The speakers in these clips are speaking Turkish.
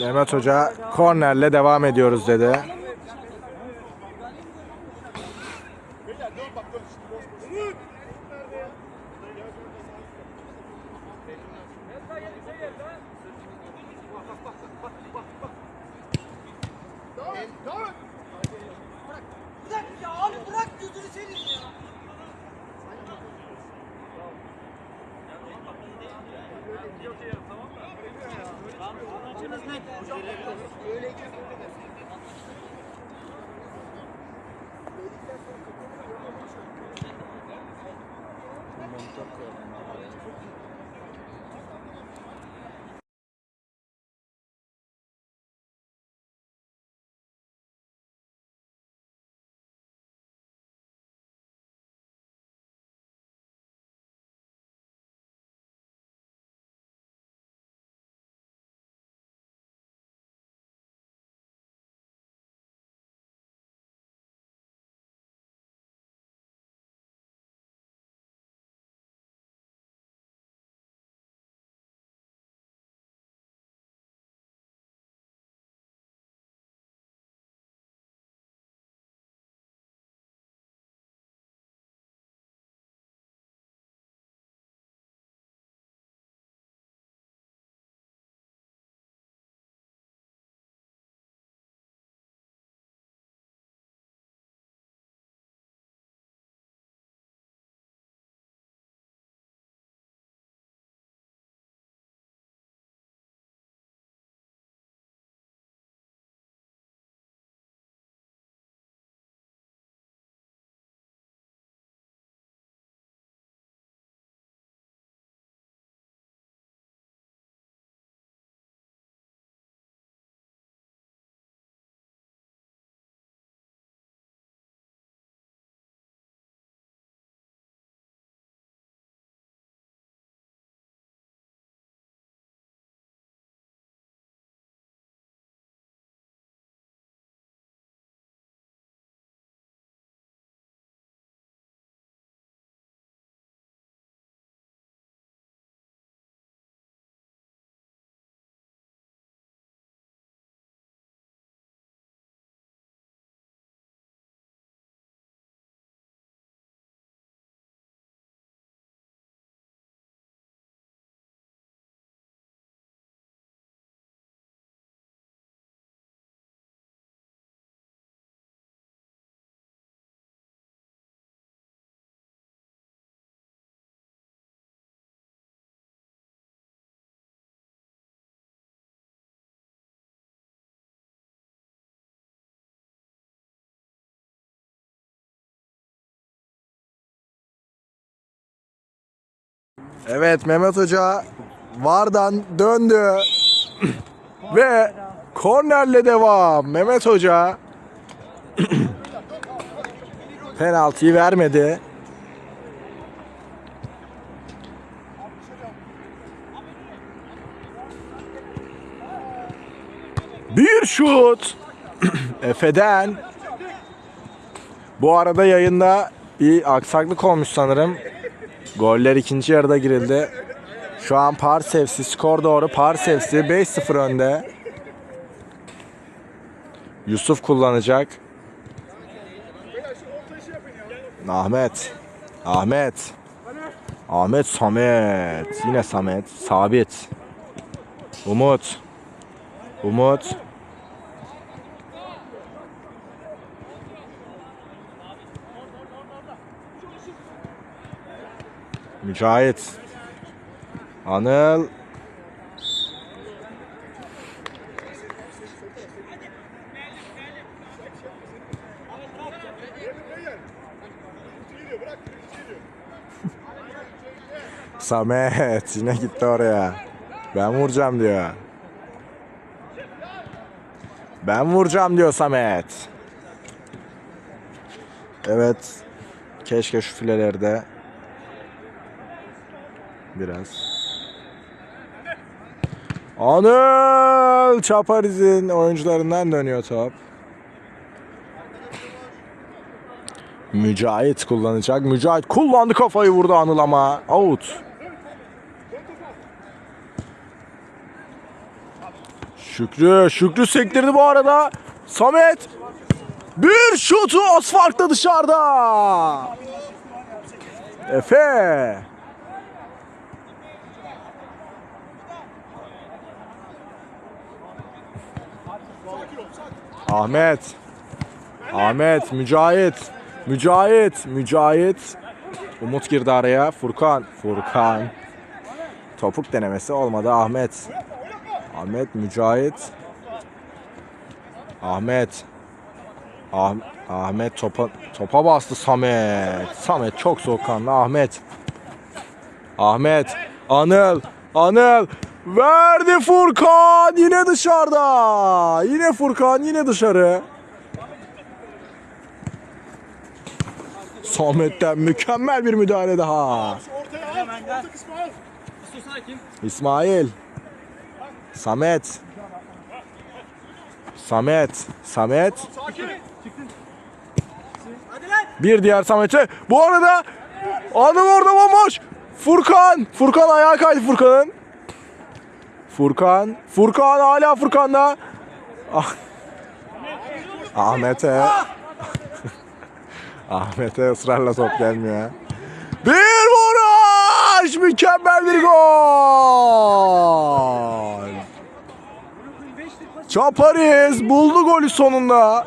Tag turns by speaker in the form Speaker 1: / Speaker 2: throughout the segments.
Speaker 1: Mehmet Hoca kornerle devam ediyoruz dedi.
Speaker 2: Evet Mehmet Hoca Vardan döndü. Ve kornerle devam. Mehmet Hoca penaltıyı vermedi. Bir şut. Efe'den. Bu arada yayında bir aksaklık olmuş sanırım. Goller ikinci yarıda girildi. Şu an Parsevsi skor doğru. Parsevsi 5-0 önde. Yusuf kullanacak. Ahmet. Ahmet. Ahmet Samet. Yine Samet. Sabit. Umut. Umut. Mücahit. Anıl. Samet yine gitti oraya. Ben vuracağım diyor. Ben vuracağım diyor Samet. Evet. Keşke şu filelerde biraz. Anıl Çapariz'in oyuncularından dönüyor top. Mücahit kullanacak. Mücahit kullandı kafayı vurdu Anıl ama out. Şükrü, Şükrü sektirdi bu arada. Samet. Bir şutu az farkla dışarıda. Efe. Ahmet. Ahmet, Mücahit. Mücahit, Mücahit. Umut girdi araya. Furkan, Furkan. Topuk denemesi olmadı Ahmet. Ahmet, Mücahit. Ahmet. Ah Ahmet topa topa bastı Samet. Samet çok soğukkanlı Ahmet. Ahmet. Anıl. Anıl. Verdi Furkan. Yine dışarıda. Yine Furkan yine dışarı. Samet'ten mükemmel bir müdahale daha. İsmail. Samet. Samet. Samet. Bir diğer Samet'e. Bu arada Anıl orada bomboş. Furkan. Furkan ayağa kaydı Furkan'ın. Furkan. Furkan hala Furkan'da. Ah. Ahmet'e. Ahmet'e ısrarla top gelmiyor. Bir vuruş! Mükemmel bir gol! Çapariz buldu golü sonunda.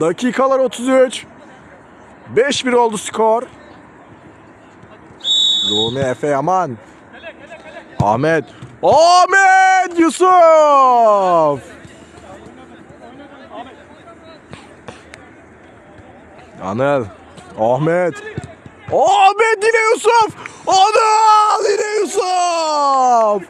Speaker 2: Dakikalar 33. 5-1 oldu skor. Rumi Efe Yaman. Ahmet. Ahmet Yusuf. Anıl. Ahmet. Ahmet yine Yusuf. Anıl yine Yusuf.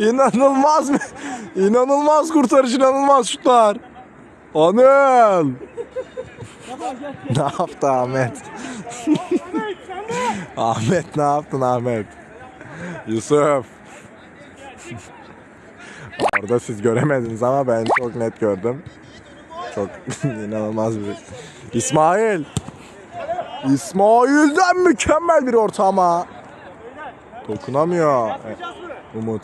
Speaker 2: İnanılmaz mı? İnanılmaz kurtarış, inanılmaz şutlar. Anıl. ne yaptı Ahmet? Ahmet ne yaptın Ahmet? Yusuf. Orada siz göremediniz ama ben çok net gördüm. Çok inanılmaz bir İsmail. İsmail'den mükemmel bir orta ama. Dokunamıyor. E, Umut.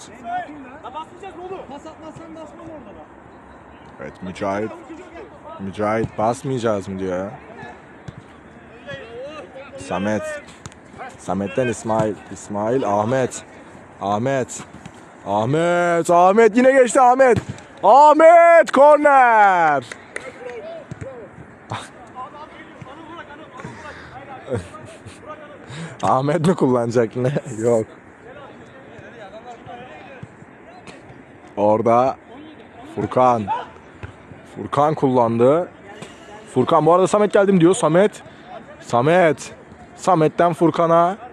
Speaker 2: Evet Mücahit. Mücahit basmayacağız mı diyor. Samet. Samet'ten İsmail. İsmail Ahmet. Ahmet. Ahmet. Ahmet yine geçti Ahmet. Ahmet korner. Ahmet mi kullanacak ne? Yok. Orada Furkan. Furkan kullandı. Furkan bu arada Samet geldim diyor. Samet. Samet. Samet'ten Furkan'a.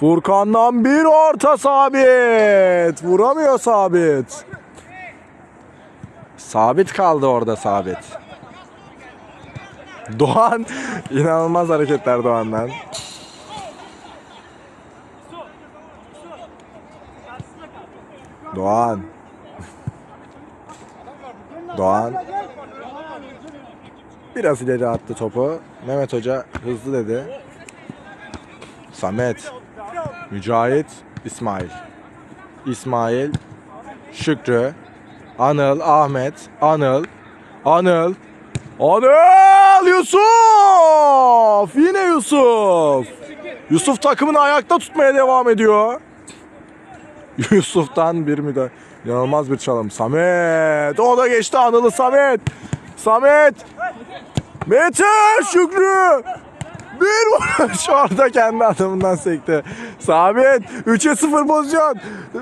Speaker 2: Furkan'dan bir orta sabit. Vuramıyor sabit. Sabit kaldı orada sabit. Doğan inanılmaz hareketler Doğan'dan. Doğan. Doğan. Biraz ileri attı topu. Mehmet Hoca hızlı dedi. Samet. Mücahit. İsmail. İsmail. Şükrü. Anıl. Ahmet. Anıl. Anıl. Anıl. Yusuf. Yine Yusuf. Yusuf takımını ayakta tutmaya devam ediyor. Yusuf'tan bir müdahale. İnanılmaz bir çalım. Samet. O da geçti Anıl'ı Samet. Samet. Mete Şükrü. Bir vuruş orada kendi adamından sekti. Sabit. 3'e 0 pozisyon.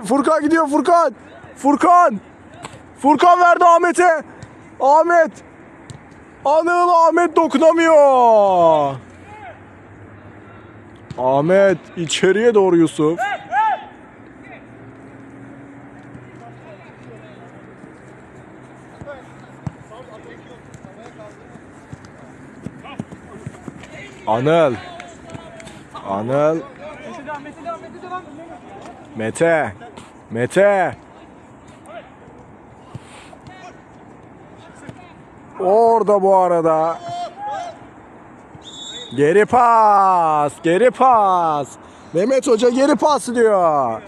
Speaker 2: Furkan gidiyor Furkan. Furkan. Furkan verdi Ahmet'e. Ahmet. Anıl Ahmet dokunamıyor. Ahmet içeriye doğru Yusuf. Anıl. Anıl.
Speaker 3: Mete. Mete.
Speaker 2: Orada bu arada. Geri pas. Geri pas. Mehmet Hoca geri pas diyor.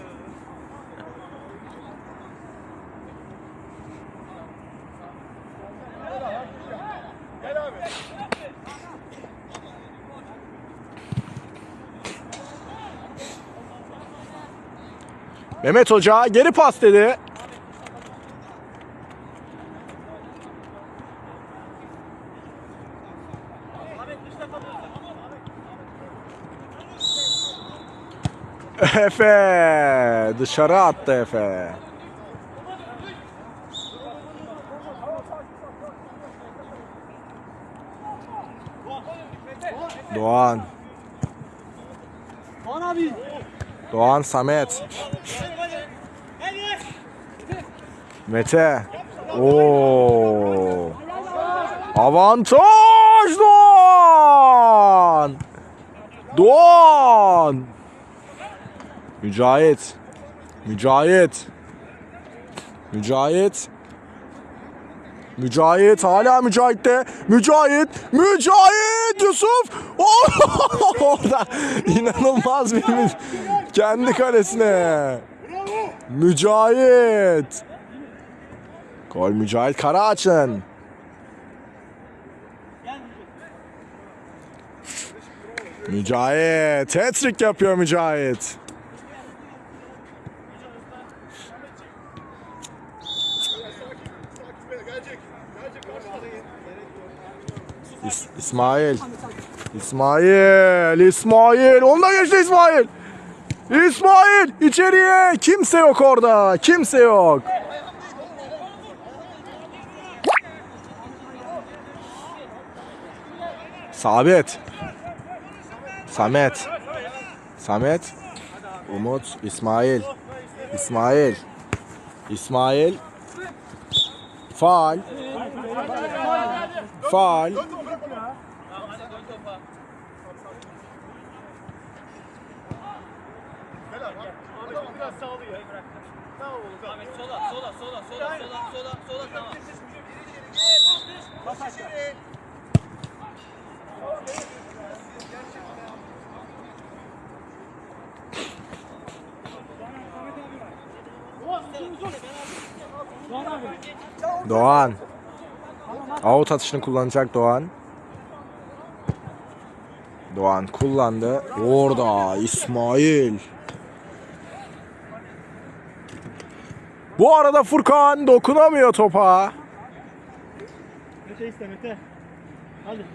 Speaker 2: Mehmet Hoca geri pas dedi. Efe dışarı attı Efe. Doğan.
Speaker 3: Doğan abi.
Speaker 2: Doğan Samet. Mete. Oo. Avantaj Doğan. Doğan. Mücahit. Mücahit. Mücahit. Mücahit hala Mücahit'te. Mücahit. Mücahit Yusuf. Orada inanılmaz bir kendi kalesine. Mücahit. Gol Mücahit Karaağaç'ın. Mücahit. Hat-trick yapıyor Mücahit. İs- İsmail. İsmail. İsmail. Onunla geçti İsmail. İsmail içeriye. Kimse yok orada. Kimse yok. Sabit. Samet. Samet. Umut. İsmail. İsmail. İsmail. Faal. Faal. Out atışını kullanacak Doğan. Doğan kullandı. Orada İsmail. Bu arada Furkan dokunamıyor topa.
Speaker 3: Mete iste Mete. Hadi.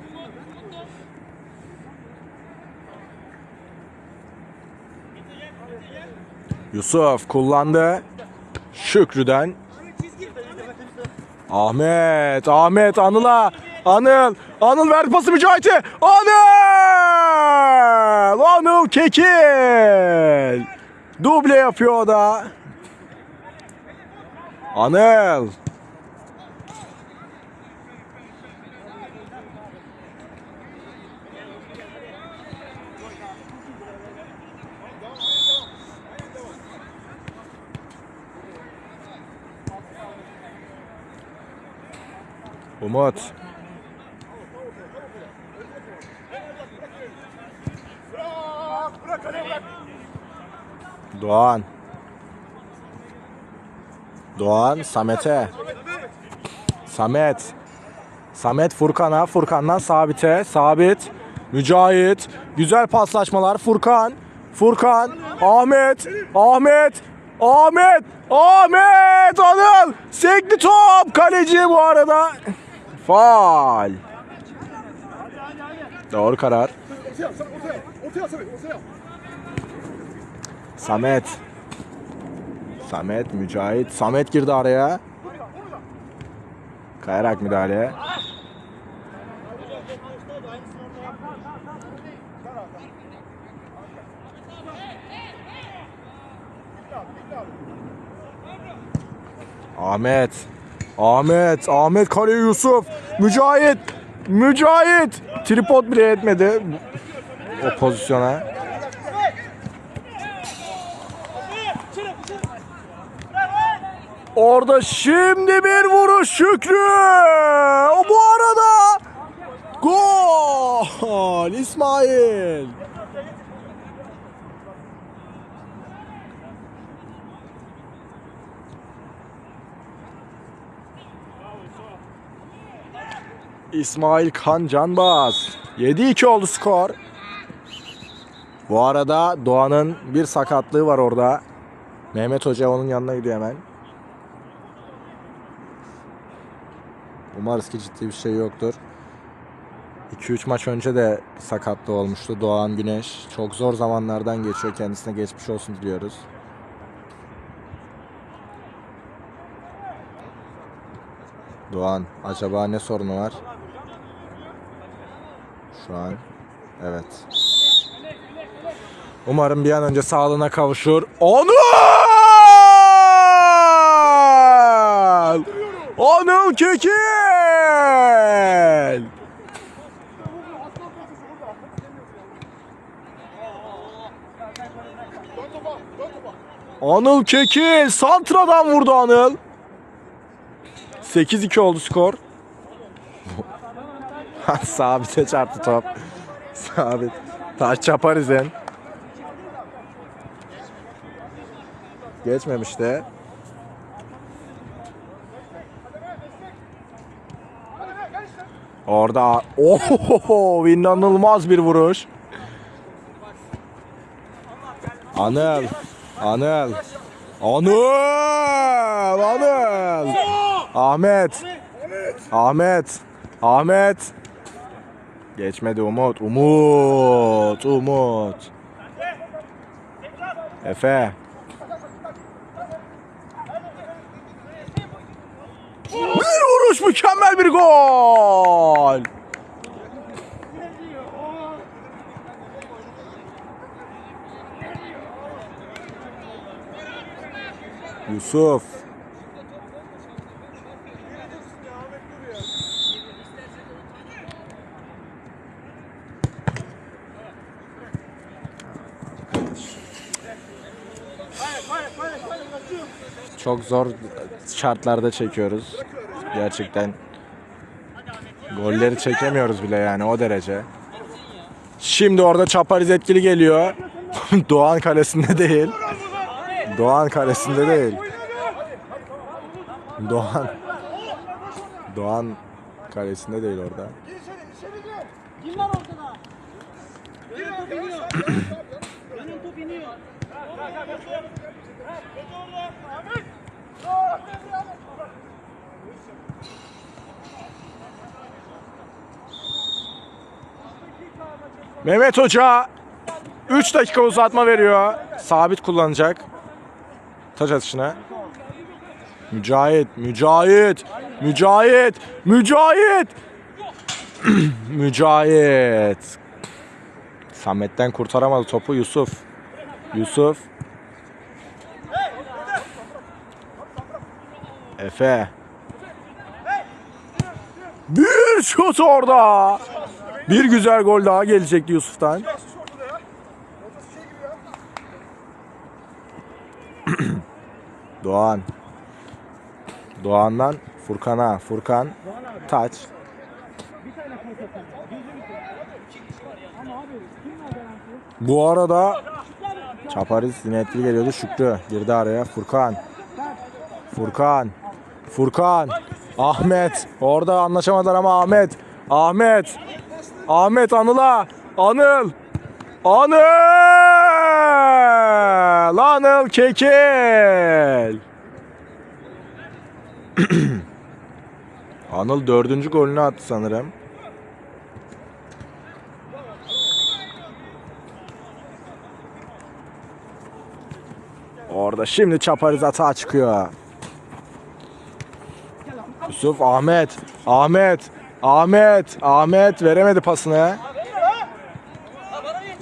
Speaker 2: Yusuf kullandı. Şükrü'den. Ahmet, Ahmet Anıl'a. Anıl, Anıl verdi pası Mücahit'e. Anıl! Anıl Kekil. Duble yapıyor o da. Anıl. Umut. Doğan. Doğan Samet'e. Samet. Samet Furkan'a. Furkan'dan Sabit'e. Sabit. Mücahit. Güzel paslaşmalar. Furkan. Furkan. Ahmet. Ahmet. Ahmet. Ahmet. Anıl. Sekli top. Kaleci bu arada. Faal. Doğru karar. Samet. Samet, Mücahit. Samet girdi araya. Kayarak müdahale. Ahmet. Ahmet. Ahmet Kale Yusuf. Mücahit. Mücahit. Tripod bile etmedi o pozisyona. Orada şimdi bir vuruş Şükrü. Bu arada gol İsmail. İsmail Kan Canbaz. 7-2 oldu skor. Bu arada Doğan'ın bir sakatlığı var orada. Mehmet Hoca onun yanına gidiyor hemen. Umarız ki ciddi bir şey yoktur. 2-3 maç önce de sakatlı olmuştu Doğan Güneş. Çok zor zamanlardan geçiyor. Kendisine geçmiş olsun diliyoruz. Doğan acaba ne sorunu var? Şu an evet. Umarım bir an önce sağlığına kavuşur. Anıl! Anıl Kekil! Anıl Kekil santradan vurdu Anıl. 8-2 oldu skor. Sabite çarptı top. Sabit. Taş çapar izin. Geçmemişti. Orada oho inanılmaz bir vuruş. Anıl. Anıl. Anıl. Anıl. Ahmet. Ahmet. Ahmet. Geçmedi Umut. Umut. Umut. Efe. Bir vuruş mükemmel bir gol. Yusuf. Çok zor şartlarda çekiyoruz. Gerçekten golleri çekemiyoruz bile yani o derece. Şimdi orada Çapariz etkili geliyor. Doğan kalesinde değil. Doğan kalesinde değil. Doğan. Doğan kalesinde değil orada. Mehmet Hoca 3 dakika uzatma veriyor. Sabit kullanacak. Taç atışına. Mücahit, Mücahit, Mücahit, Mücahit. Mücahit. Samet'ten kurtaramadı topu Yusuf. Yusuf. Efe. Bir şut orada. Bir güzel gol daha gelecekti Yusuf'tan. Doğan. Doğan'dan Furkan'a. Furkan. Taç. Bu arada Çapariz yine geliyordu. Şükrü girdi araya. Furkan. Furkan. Furkan. Ahmet. Orada anlaşamadılar ama Ahmet. Ahmet. Ahmet Anıl'a. Anıl. Anıl. Anıl Kekil. Anıl dördüncü golünü attı sanırım. Orada şimdi Çapariz atağa çıkıyor. Yusuf Ahmet. Ahmet. Ahmet. Ahmet veremedi pasını.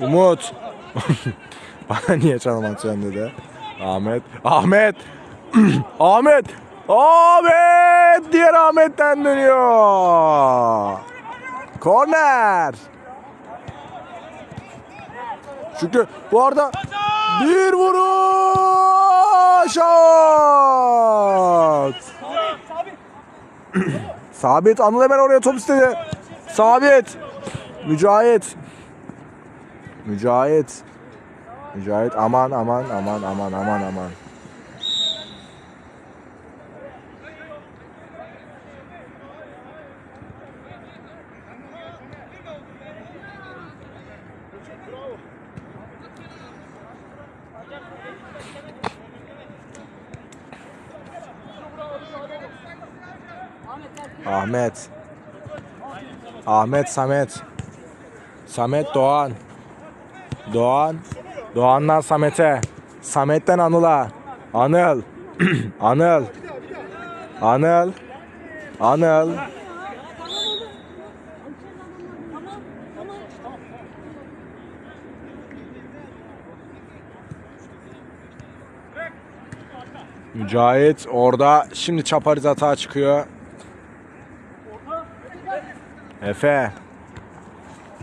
Speaker 2: Umut. Bana niye çalım atıyorsun dedi. Ahmet. Ahmet. Ahmet. Ahmet. Diğer Ahmet'ten dönüyor. Korner. Şükrü bu arada bir vuruş. Out. Sabit Anıl hemen oraya top istedi. Sabit. Mücahit. Mücahit. Mücahit aman aman aman aman aman aman.
Speaker 1: Ahmet. Ahmet Samet. Samet Doğan. Doğan. Doğan'dan Samet'e. Samet'ten Anıl'a. Anıl. Anıl. Anıl. Anıl. Mücahit orada şimdi Çapariz hata çıkıyor. Efe.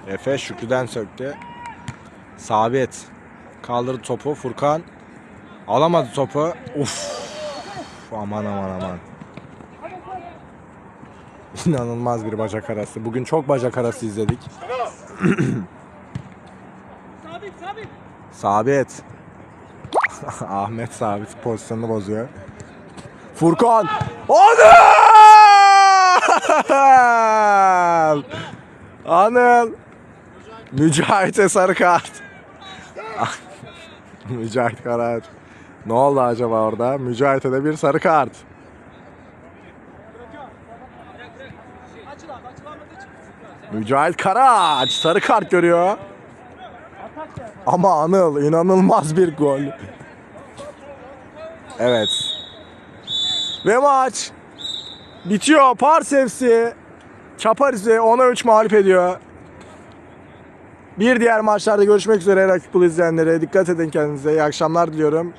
Speaker 1: Efe Şükrü'den söktü. Sabit. Kaldırdı topu. Furkan. Alamadı topu. Uf. Aman aman aman. İnanılmaz bir bacak arası. Bugün çok bacak arası izledik.
Speaker 3: Sabit.
Speaker 1: Ahmet Sabit pozisyonunu bozuyor. Furkan. Anıl! Anıl! Mücahit'e sarı kart. Mücahit karar. Ne oldu acaba orada? Mücahit'e de bir sarı kart. Mücahit Karaç sarı kart görüyor. Ama Anıl inanılmaz bir gol. Evet. Ve maç bitiyor. Pars FC Çapariz'i 10'a 3 mağlup ediyor. Bir diğer maçlarda görüşmek üzere rakip izleyenlere. Dikkat edin kendinize. İyi akşamlar diliyorum.